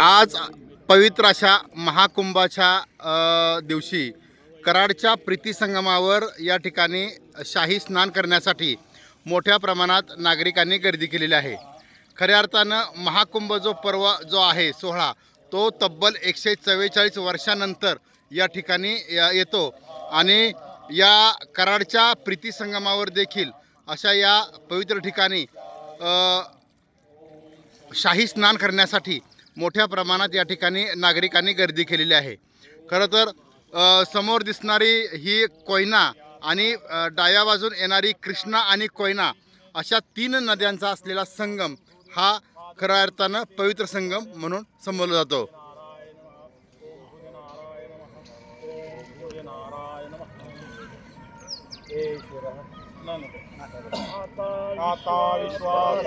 आज पवित्र अशा महाकुंभाच्या दिवशी कराडच्या प्रीती संगमावर या ठिकाणी शाही स्नान करण्यासाठी मोठ्या प्रमाणात नागरिकांनी गर्दी केलेली आहे. खऱ्या अर्थानं महाकुंभ जो पर्व जो आहे सोहळा तो तब्बल एकशे चव्वेचाळीस वर्षानंतर या ठिकाणी येतो. आणि या कराडच्या प्रीती संगमावर देखील अशा या पवित्र ठिकाणी शाही स्नान करण्यासाठी मोठ्या प्रमाणात या ठिकाणी नागरिकांनी गर्दी केलेली आहे. खरं तर समोर दिसणारी ही कोयना आणि डाव्या बाजून येणारी कृष्णा आणि कोयना अशा तीन नद्यांचा असलेला संगम हा खऱ्या अर्थानं पवित्र संगम म्हणून संबोधला जातो. आता विश्वास.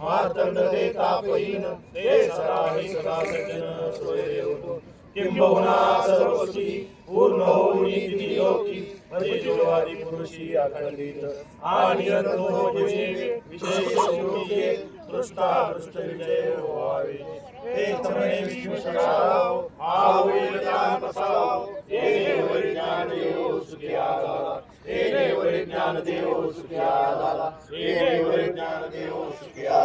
मार्तंड ते तापहीन ते सराही सदा सज्जन सोय किंबहुना सर्वस्वी पूर्ण होऊनी किती योगी म्हणजे पुरुषी अखंडित आणि अनंतोजे विशेष योगे दृष्टा दृष्ट विजय व्हावे तेच म्हणे विश्वशाळाव आहोईल ज्ञान बसाव येणे वरी ज्ञान देव सुखिया आला येणे वरी ज्ञान देव सुखिया आला येणे वरी ज्ञान देव सुखिया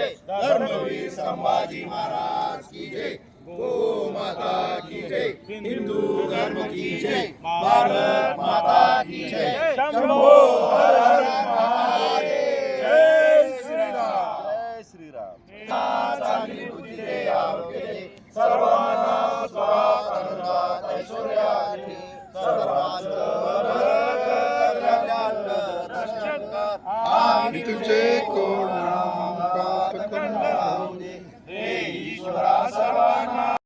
हिंदू धर्म की जय भारत माता की जय शंभो हर